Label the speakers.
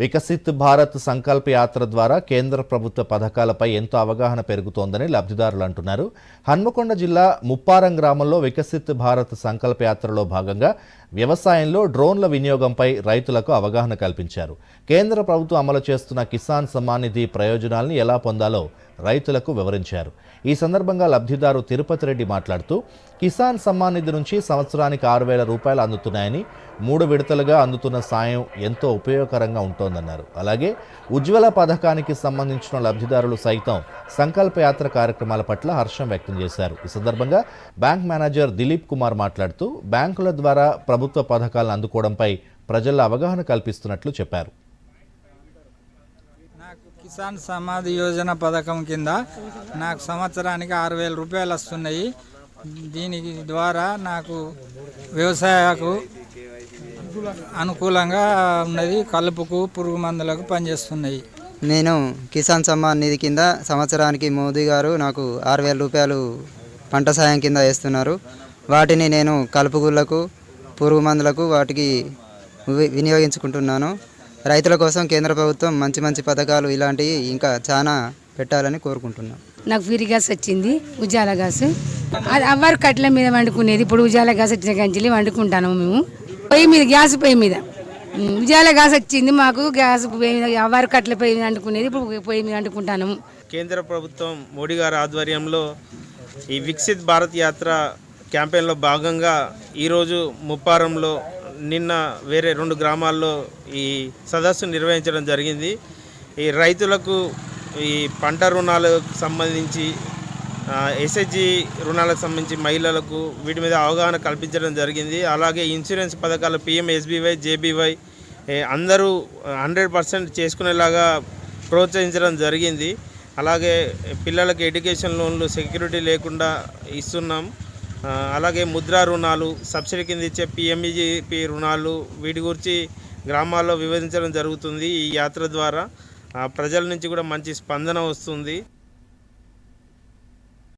Speaker 1: వికసిత్ భారత్ సంకల్ప యాత్ర ద్వారా కేంద్ర ప్రభుత్వ పథకాలపై ఎంతో అవగాహన పెరుగుతోందని లబ్ధిదారులు అంటున్నారు. హన్మకొండ జిల్లా ముప్పారం గ్రామంలో వికసిత్ భారత్ సంకల్ప యాత్రలో భాగంగా వ్యవసాయంలో డ్రోన్ల వినియోగంపై రైతులకు అవగాహన కల్పించారు. కేంద్ర ప్రభుత్వం అమలు చేస్తున్న కిసాన్ సమ్మాన్ నిధి ప్రయోజనాలను ఎలా పొందాలో రైతులకు వివరించారు. ఈ సందర్భంగా లబ్ధిదారు తిరుపతి రెడ్డి మాట్లాడుతూ కిసాన్ సమ్మాన్ నిధి నుంచి సంవత్సరానికి ఆరు వేల రూపాయలు అందుతున్నాయని మూడు విడతలుగా అందుతున్న సాయం ఎంతో ఉపయోగకరంగా ఉంటుంది. చేస్తోందన్నారు. అలాగే ఉజ్వల పథకానికి సంబంధించిన లబ్ధిదారులు సైతం సంకల్పయాత్ర కార్యక్రమాల పట్ల హర్షం వ్యక్తం చేశారు. ఈ సందర్భంగా బ్యాంక్ మేనేజర్ దిలీప్ కుమార్ మాట్లాడుతూ బ్యాంకుల ద్వారా ప్రభుత్వ పథకాలను అందుకోవడంపై ప్రజల అవగాహన కల్పిస్తున్నట్లు చెప్పారు.
Speaker 2: నాకు కిసాన్ సమాధి యోజన పథకం కింద నాకు సంవత్సరానికి ఆరు వేల రూపాయలు వస్తున్నాయి. దీనికి ద్వారా నాకు వ్యవసాయకు అనుకూలంగా ఉన్నది కలుపుకు పురుగు మందులకు పనిచేస్తున్నాయి.
Speaker 3: నేను కిసాన్ సమ్మాన్ నిధి కింద సంవత్సరానికి మోదీ గారు నాకు ఆరు వేల రూపాయలు పంట సాయం కింద వేస్తున్నారు. వాటిని నేను కలుపుగుళ్ళకు పురుగు మందులకు వాటికి వి- వినియోగించుకుంటున్నాను. రైతుల కోసం కేంద్ర ప్రభుత్వం మంచి మంచి పథకాలు ఇలాంటివి ఇంకా చాలా పెట్టాలని కోరుకుంటున్నాను
Speaker 4: నాకు ఫ్రీ గ్యాస్ వచ్చింది ఉజాల గ్యాస్ అది అవ్వరు కట్టెల మీద వండుకునేది. ఇప్పుడు ఉజాల గ్యాస్ వచ్చిన కంచెలి వండుకుంటాను మేము. పొయ్యి మీద గ్యాస్ పొయ్యి మీద. ఉజాల గ్యాస్ వచ్చింది మాకు గ్యాస్ పొయ్యి మీద అవ్వరు కట్టెల పొయ్యి మీద వండుకునేది ఇప్పుడు పొయ్యి మీద వండుకుంటాను
Speaker 5: కేంద్ర ప్రభుత్వం మోడీ గారి ఆధ్వర్యంలో ఈ వికసిత్ భారత్ యాత్ర క్యాంపెయిన్లో భాగంగా ఈరోజు ముప్పారంలో నిన్న వేరే రెండు గ్రామాల్లో ఈ సదస్సు నిర్వహించడం జరిగింది. ఈ రైతులకు ఈ పంట రుణాలకు సంబంధించి ఎస్హెచ్జి రుణాలకు సంబంధించి మహిళలకు వీటి మీద అవగాహన కల్పించడం జరిగింది. అలాగే ఇన్సూరెన్స్ పథకాలు పిఎం ఎస్బీవై జేబీవై అందరూ హండ్రెడ్ పర్సెంట్ చేసుకునేలాగా ప్రోత్సహించడం జరిగింది. అలాగే పిల్లలకి ఎడ్యుకేషన్ లోన్లు సెక్యూరిటీ లేకుండా ఇస్తున్నాం. అలాగే ముద్రా రుణాలు సబ్సిడీ కింద ఇచ్చే పిఎంఈజీపీ రుణాలు వీటి గురించి గ్రామాల్లో వివరించడం జరుగుతుంది ఈ యాత్ర ద్వారా. ప్రజల నుంచి కూడా మంచి స్పందన వస్తుంది.